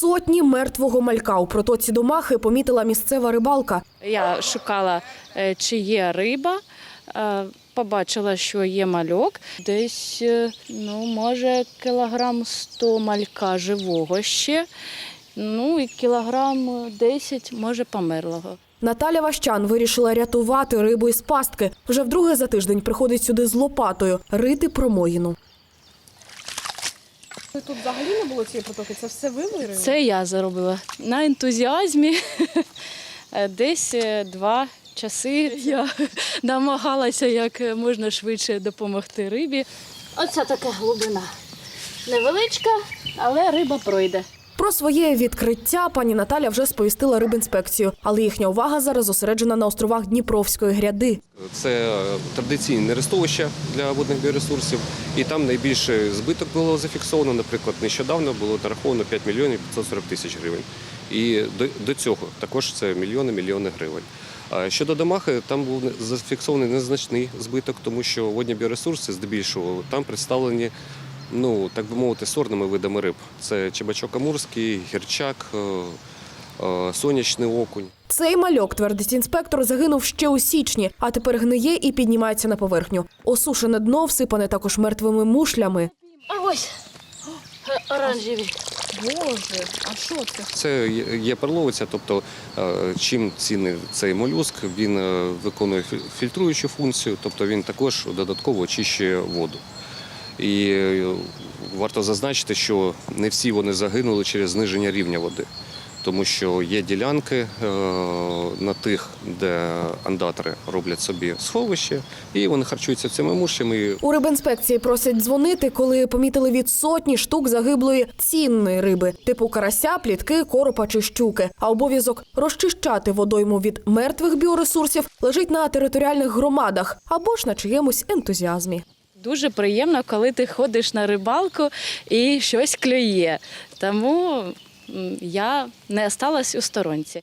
Сотні мертвого малька у протоці Домахи помітила місцева рибалка. Я шукала, е, чи є риба. е, Побачила, що є мальок. Десь, е, ну, може, кілограм 100 малька живого ще. Ну і кілограм 10, може, померлого. Наталя Ващан вирішила рятувати рибу із пастки. Вже вдруге за тиждень приходить сюди з лопатою рити промоїну. Тут взагалі не було цієї протоки, це все ви вирили? Це я заробила на ентузіазмі. Е, Десь е, два часи я намагалася як можна швидше допомогти рибі. Оце така глибина. Невеличка, але риба пройде. Про своє відкриття пані Наталя вже сповістила рибінспекцію, але їхня увага зараз зосереджена на островах Дніпровської гряди. Це е, традиційне нерестовище для водних біоресурсів, і там найбільший збиток було зафіксовано. Наприклад, нещодавно було нараховано 5 мільйонів 540 тисяч гривень. І до, цього також це мільйони мільйони гривень. Щодо Домахи, там був зафіксований незначний збиток, тому що водні біоресурси здебільшого там представлені. Ну, так би мовити, сорними видами риб. Це чебачок амурський, гірчак, е, е, сонячний окунь. Цей мальок, твердить інспектор, загинув ще у січні, а тепер гниє і піднімається на поверхню. Осушене дно всипане також мертвими мушлями. А ось оранжеві. Боже, а що це? Це є- перловиця, тобто е, чим цінний цей молюск, він виконує фі- фільтруючу функцію, тобто він також додатково очищує воду. І е, варто зазначити, що не всі вони загинули через зниження рівня води, тому що є ділянки е, на тих, де андатори роблять собі сховище, і вони харчуються цими мушлями. і У рибінспекції просять дзвонити, коли помітили від сотні штук загиблої цінної риби, типу карася, плітки, коропа чи щуки. А обов'язок розчищати водойму від мертвих біоресурсів лежить на територіальних громадах або ж на чиємусь ентузіазмі. Дуже приємно, коли ти ходиш на рибалку і щось клює. Тому я не осталась у сторонці.